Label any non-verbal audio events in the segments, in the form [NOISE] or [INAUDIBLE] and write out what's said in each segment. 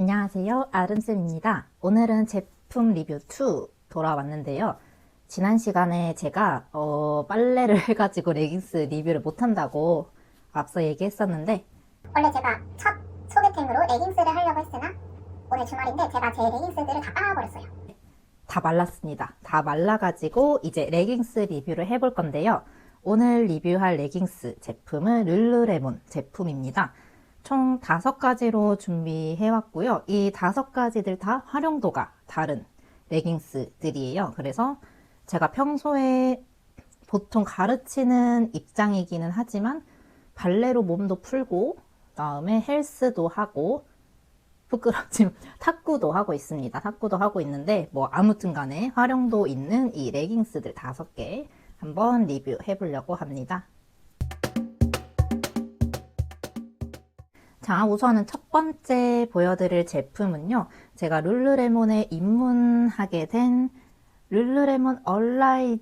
안녕하세요. 아름쌤입니다. 오늘은 제품 리뷰 2 돌아왔는데요. 지난 시간에 제가 어, 빨래를 [LAUGHS] 해가지고 레깅스 리뷰를 못한다고 앞서 얘기했었는데 원래 제가 첫 소개팅으로 레깅스를 하려고 했으나 오늘 주말인데 제가 제 레깅스들을 다 빨아버렸어요. 다 말랐습니다. 다 말라가지고 이제 레깅스 리뷰를 해볼 건데요. 오늘 리뷰할 레깅스 제품은 룰루레몬 제품입니다. 총 다섯 가지로 준비해왔고요. 이 다섯 가지들 다 활용도가 다른 레깅스들이에요. 그래서 제가 평소에 보통 가르치는 입장이기는 하지만 발레로 몸도 풀고 그다음에 헬스도 하고 부끄럽지만 [LAUGHS] 탁구도 하고 있습니다. 탁구도 하고 있는데 뭐 아무튼 간에 활용도 있는 이 레깅스들 다섯 개 한번 리뷰해 보려고 합니다. 자, 우선은 첫 번째 보여드릴 제품은요. 제가 룰루레몬에 입문하게 된 룰루레몬 얼라이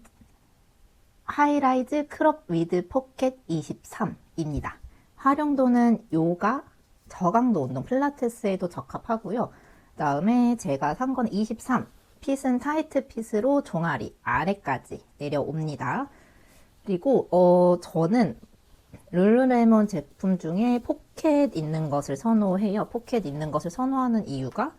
하이라이즈 크롭 위드 포켓 23입니다. 활용도는 요가, 저강도 운동, 필라테스에도 적합하고요. 그다음에 제가 산 건 23. 핏은 타이트 핏으로 종아리 아래까지 내려옵니다. 그리고 어 저는 룰루레몬 제품 중에 포켓 있는 것을 선호해요. 포켓 있는 것을 선호하는 이유가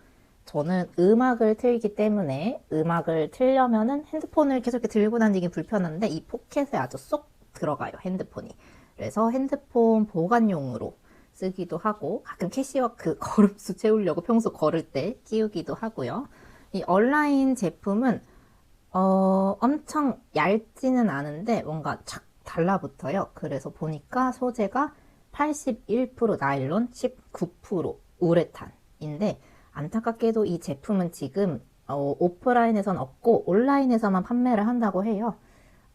저는 음악을 틀기 때문에 음악을 틀려면은 핸드폰을 계속 이렇게 들고 다니기 불편한데 이 포켓에 아주 쏙 들어가요. 핸드폰이. 그래서 핸드폰 보관용으로 쓰기도 하고 가끔 캐시워크 [LAUGHS] 걸음수 채우려고 평소 걸을 때 끼우기도 하고요. 이 온라인 제품은 어, 엄청 얇지는 않은데 뭔가 착 달라붙어요. 그래서 보니까 소재가 81% 나일론, 19% 우레탄인데 안타깝게도 이 제품은 지금 어, 오프라인에선 없고 온라인에서만 판매를 한다고 해요.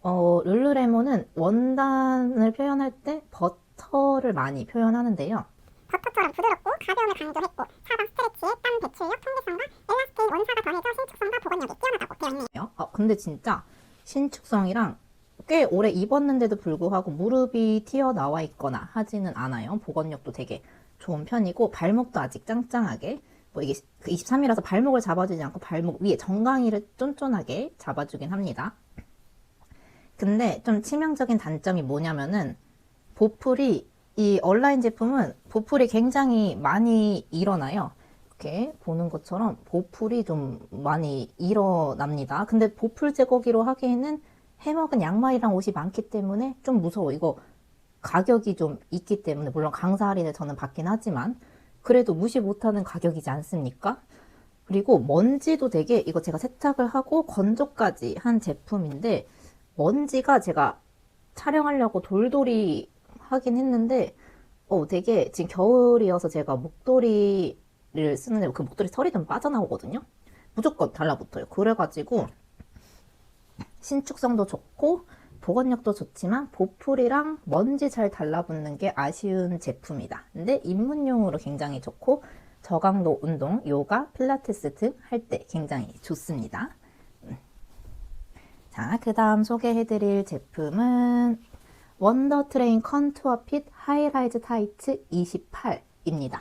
어, 룰루레몬은 원단을 표현할 때 버터를 많이 표현하는데요. 버터처럼 부드럽고 가벼움을 강조했고 차방 스트레치에 땀 배출력, 통기성과 엘라스틴 원사가 더해져 신축성과 보건력이 뛰어나다고 되어 있네요. 어, 근데 진짜 신축성이랑 꽤 오래 입었는데도 불구하고 무릎이 튀어나와 있거나 하지는 않아요. 보건력도 되게 좋은 편이고 발목도 아직 짱짱하게 뭐 이게 23이라서 발목을 잡아주지 않고 발목 위에 정강이를 쫀쫀하게 잡아주긴 합니다. 근데 좀 치명적인 단점이 뭐냐면은 보풀이 이 온라인 제품은 보풀이 굉장히 많이 일어나요. 이렇게 보는 것처럼 보풀이 좀 많이 일어납니다. 근데 보풀 제거기로 하기에는 해먹은 양말이랑 옷이 많기 때문에 좀 무서워. 이거 가격이 좀 있기 때문에 물론 강사 할인을 저는 받긴 하지만 그래도 무시 못하는 가격이지 않습니까? 그리고 먼지도 되게 이거 제가 세탁을 하고 건조까지 한 제품인데 먼지가 제가 촬영하려고 돌돌이 하긴 했는데 어 되게 지금 겨울이어서 제가 목도리를 쓰는데 그 목도리 털이 좀 빠져나오거든요. 무조건 달라붙어요. 그래가지고 신축성도 좋고 보건력도 좋지만 보풀이랑 먼지 잘 달라붙는 게 아쉬운 제품이다. 근데 입문용으로 굉장히 좋고 저강도 운동, 요가, 필라테스 등 할 때 굉장히 좋습니다. 음. 자, 그 다음 소개해드릴 제품은 원더 트레인 컨투어 핏 하이라이즈 타이트 28입니다.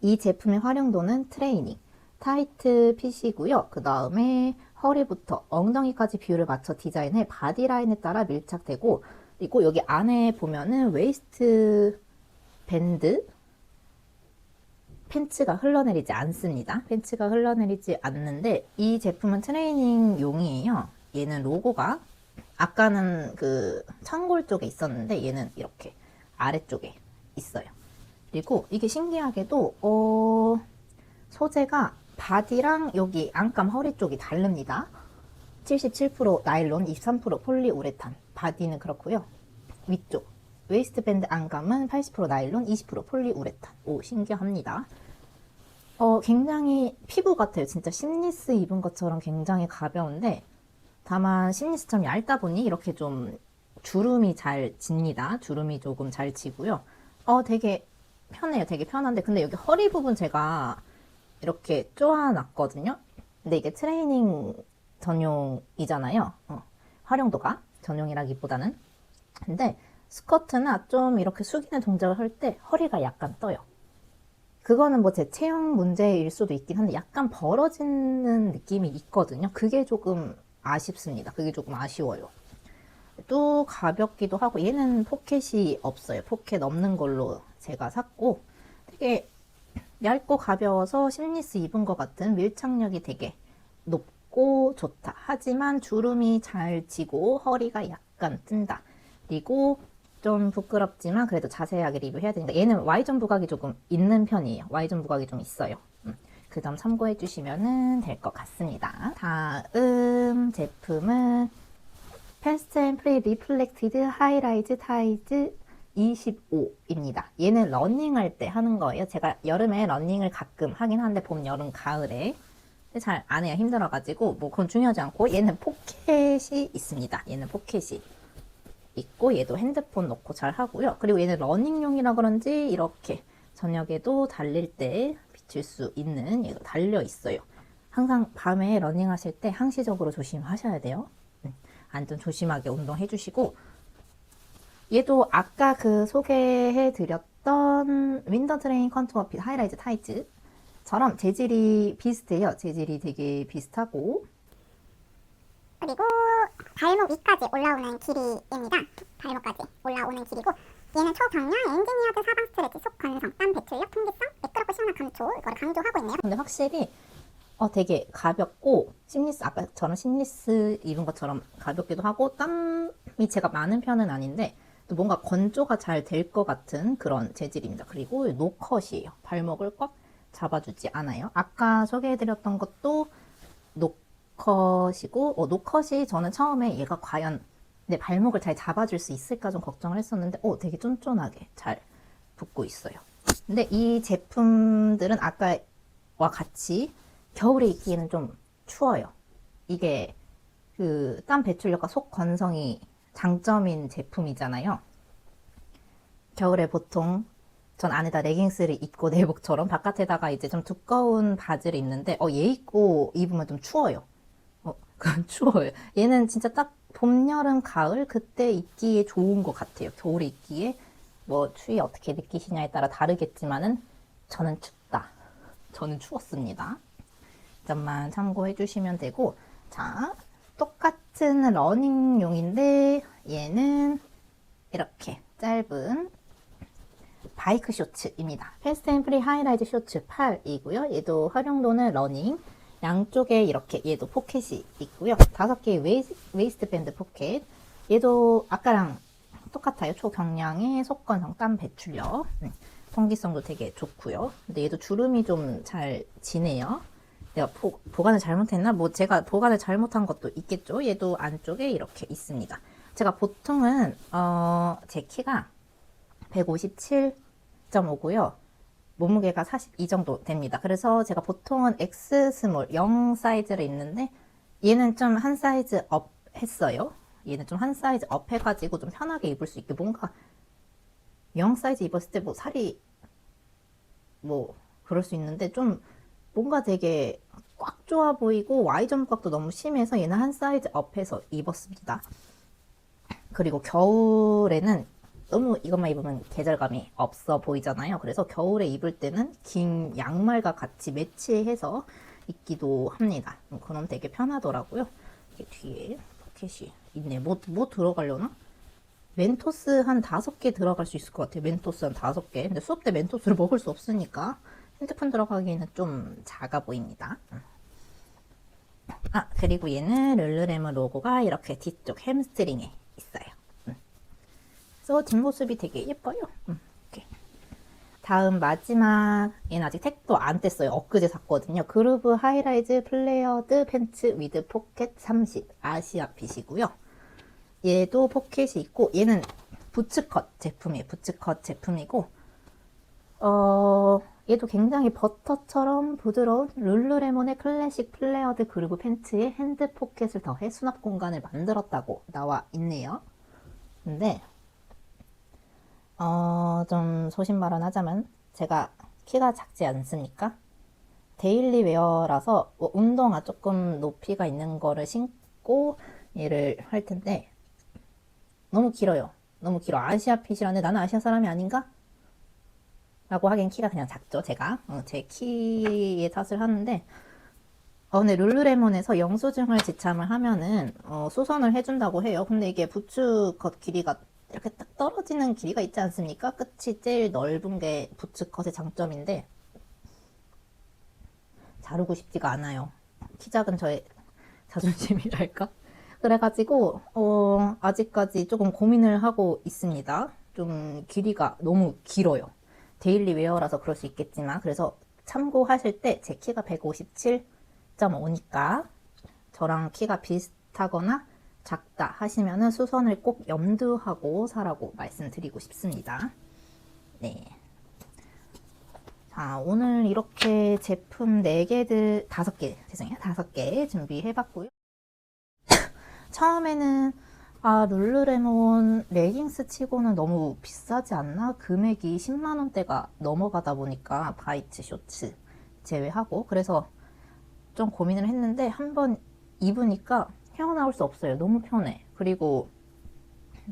이 제품의 활용도는 트레이닝, 타이트 핏이고요. 그 다음에 허리부터 엉덩이까지 비율을 맞춰 디자인해 바디라인에 따라 밀착되고 그리고 여기 안에 보면은 웨이스트 밴드 팬츠가 흘러내리지 않습니다. 팬츠가 흘러내리지 않는데 이 제품은 트레이닝용이에요. 얘는 로고가 아까는 그 창골 쪽에 있었는데 얘는 이렇게 아래쪽에 있어요. 그리고 이게 신기하게도 어 소재가 바디랑 여기 안감 허리 쪽이 다릅니다. 77% 나일론, 23% 폴리우레탄. 바디는 그렇고요. 위쪽 웨이스트 밴드 안감은 80% 나일론, 20% 폴리우레탄. 오 신기합니다. 어 굉장히 피부 같아요. 진짜 심리스 입은 것처럼 굉장히 가벼운데 다만 심리스처럼 얇다 보니 이렇게 좀 주름이 잘 집니다. 주름이 조금 잘 지고요. 어 되게 편해요. 되게 편한데 근데 여기 허리 부분 제가 이렇게 쪼아놨거든요. 근데 이게 트레이닝 전용이잖아요. 어, 활용도가 전용이라기보다는. 근데 스커트나 좀 이렇게 숙이는 동작을 할 때 허리가 약간 떠요. 그거는 뭐 제 체형 문제일 수도 있긴 한데 약간 벌어지는 느낌이 있거든요. 그게 조금 아쉽습니다. 그게 조금 아쉬워요. 또 가볍기도 하고 얘는 포켓이 없어요. 포켓 없는 걸로 제가 샀고 되게 얇고 가벼워서 심리스 입은 것 같은 밀착력이 되게 높고 좋다. 하지만 주름이 잘 지고 허리가 약간 뜬다. 그리고 좀 부끄럽지만 그래도 자세하게 리뷰해야 되니까 얘는 Y존 부각이 조금 있는 편이에요. Y존 부각이 좀 있어요. 그점 참고해 주시면 될 것 같습니다. 다음 제품은 패스트 앤 프리 리플렉티드 하이라이즈 타이즈 25입니다. 얘는 러닝할 때 하는 거예요. 제가 여름에 러닝을 가끔 하긴 하는데 봄, 여름, 가을에 잘 안 해요. 힘들어가지고 뭐 그건 중요하지 않고 얘는 포켓이 있습니다. 얘는 포켓이 있고 얘도 핸드폰 넣고 잘 하고요. 그리고 얘는 러닝용이라 그런지 이렇게 저녁에도 달릴 때 비칠 수 있는 얘가 달려 있어요. 항상 밤에 러닝 하실 때 항시적으로 조심하셔야 돼요. 음, 안전 조심하게 운동해 주시고 얘도 아까 그 소개해 드렸던 윈더 트레인 컨투어 핏 하이라이즈 타이즈처럼 재질이 비슷해요. 재질이 되게 비슷하고 그리고 발목 위까지 올라오는 길이입니다. 발목까지 올라오는 길이고 얘는 초경량 엔지니어드 사방 스트레치 속 건성 땀 배출력 통기성 매끄럽고 시원한 감초 이거를 강조하고 있네요. 근데 확실히 어 되게 가볍고 심리스 아까처럼 심리스 입은 것처럼 가볍기도 하고 땀이 제가 많은 편은 아닌데 또 뭔가 건조가 잘 될 것 같은 그런 재질입니다. 그리고 노컷이에요. 발목을 꽉 잡아주지 않아요. 아까 소개해드렸던 것도 노컷이고 어, 노컷이 저는 처음에 얘가 과연 내 발목을 잘 잡아줄 수 있을까 좀 걱정을 했었는데 어 되게 쫀쫀하게 잘 붙고 있어요. 근데 이 제품들은 아까와 같이 겨울에 입기에는 좀 추워요. 이게 그 땀 배출력과 속 건성이 장점인 제품이잖아요. 겨울에 보통 전 안에다 레깅스를 입고 [LAUGHS] 내복처럼 바깥에다가 이제 좀 두꺼운 바지를 입는데 어 얘 입고 입으면 좀 추워요. 어 [LAUGHS] 그건 추워요. 얘는 진짜 딱 봄, 여름, 가을 그때 입기에 좋은 것 같아요. 겨울에 입기에 뭐 추위 어떻게 느끼시냐에 따라 다르겠지만은 저는 춥다. 저는 추웠습니다. 점만 참고해 주시면 되고 자 똑같은 러닝용인데 얘는 이렇게 짧은 바이크 쇼츠입니다. 패스트 앤 프리 하이라이즈 쇼츠 8이고요. 얘도 활용도는 러닝 양쪽에 이렇게 얘도 포켓이 있고요. 다섯 개의 웨이스, 웨이스트 밴드 포켓 얘도 아까랑 똑같아요. 초경량의 속건성 땀 배출력 음, 통기성도 되게 좋고요. 근데 얘도 주름이 좀 잘 지네요. 내가 보, 보관을 잘못했나? 뭐 제가 보관을 잘못한 것도 있겠죠. 얘도 안쪽에 이렇게 있습니다. 제가 보통은 어, 제 키가 157.5고요. 몸무게가 42 정도 됩니다. 그래서 제가 보통은 X 스몰 0 사이즈를 입는데 얘는 좀 한 사이즈 업 했어요. 얘는 좀 한 사이즈 업 해가지고 좀 편하게 입을 수 있게 뭔가 0 사이즈 입었을 때 뭐 살이 뭐 그럴 수 있는데 좀 뭔가 되게 꽉 좋아 보이고 Y점 각도 너무 심해서 얘는 한 사이즈 업해서 입었습니다. 그리고 겨울에는 너무 이것만 입으면 계절감이 없어 보이잖아요. 그래서 겨울에 입을 때는 긴 양말과 같이 매치해서 입기도 합니다. 음, 그럼 되게 편하더라고요. 뒤에 포켓이 있네. 뭐, 뭐 들어가려나? 멘토스 한 다섯 개 들어갈 수 있을 것 같아요. 멘토스 한 다섯 개. 근데 수업 때 멘토스를 먹을 수 없으니까 핸드폰 들어가기에는 좀 작아 보입니다. 음. 아, 그리고 얘는 룰루레몬 로고가 이렇게 뒤쪽 햄스트링에 있어요. 음. 그래서 뒷모습이 되게 예뻐요. 음, 이렇게. 다음 마지막 얘는 아직 택도 안 뗐어요. 엊그제 샀거든요. 그루브 하이라이즈 플레어드 팬츠 위드 포켓 30 아시아 핏이고요. 얘도 포켓이 있고 얘는 부츠컷 제품이에요. 부츠컷 제품이고 어 얘도 굉장히 버터처럼 부드러운 룰루레몬의 클래식 플레어드 그루브 팬츠에 핸드 포켓을 더해 수납 공간을 만들었다고 나와 있네요. 근데 어, 좀 소신발언 하자면 제가 키가 작지 않습니까? 데일리 웨어라서 뭐 운동화 조금 높이가 있는 거를 신고 얘를 할 텐데 너무 길어요. 너무 길어. 아시아 핏이라는데 나는 아시아 사람이 아닌가? 라고 하기엔 키가 그냥 작죠, 제가. 어, 제 키의 탓을 하는데, 어, 근데 룰루레몬에서 영수증을 지참을 하면은, 어, 수선을 해준다고 해요. 근데 이게 부츠 컷 길이가 이렇게 딱 떨어지는 길이가 있지 않습니까? 끝이 제일 넓은 게 부츠 컷의 장점인데, 자르고 싶지가 않아요. 키 작은 저의 [LAUGHS] 자존심이랄까? 그래가지고, 어, 아직까지 조금 고민을 하고 있습니다. 좀 길이가 너무 길어요. 데일리 웨어라서 그럴 수 있겠지만, 그래서 참고하실 때 제 키가 157.5니까 저랑 키가 비슷하거나 작다 하시면은 수선을 꼭 염두하고 사라고 말씀드리고 싶습니다. 네. 자, 오늘 이렇게 제품 4개들, 5개, 죄송해요. 5개 준비해봤고요. [LAUGHS] 처음에는 아, 룰루레몬 레깅스 치고는 너무 비싸지 않나? 금액이 10만원대가 넘어가다 보니까 바이트 쇼츠 제외하고 그래서 좀 고민을 했는데 한번 입으니까 헤어나올 수 없어요. 너무 편해. 그리고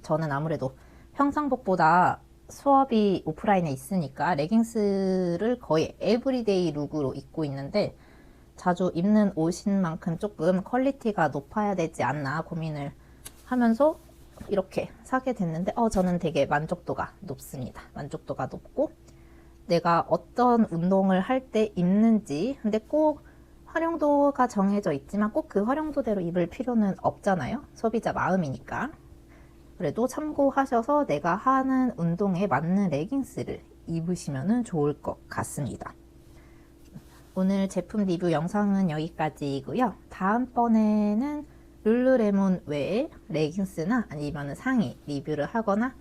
저는 아무래도 평상복보다 수업이 오프라인에 있으니까 레깅스를 거의 에브리데이 룩으로 입고 있는데 자주 입는 옷인 만큼 조금 퀄리티가 높아야 되지 않나 고민을 하면서 이렇게 사게 됐는데 어 저는 되게 만족도가 높습니다. 만족도가 높고 내가 어떤 운동을 할 때 입는지 근데 꼭 활용도가 정해져 있지만 꼭 그 활용도대로 입을 필요는 없잖아요. 소비자 마음이니까. 그래도 참고하셔서 내가 하는 운동에 맞는 레깅스를 입으시면 좋을 것 같습니다. 오늘 제품 리뷰 영상은 여기까지이고요. 다음번에는 룰루레몬 외에 레깅스나 아니면 상의 리뷰를 하거나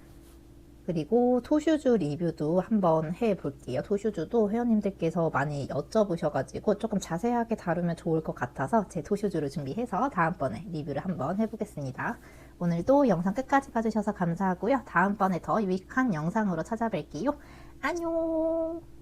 그리고 토슈즈 리뷰도 한번 해볼게요. 토슈즈도 회원님들께서 많이 여쭤보셔가지고 조금 자세하게 다루면 좋을 것 같아서 제 토슈즈를 준비해서 다음번에 리뷰를 한번 해보겠습니다. 오늘도 영상 끝까지 봐주셔서 감사하고요. 다음번에 더 유익한 영상으로 찾아뵐게요. 안녕!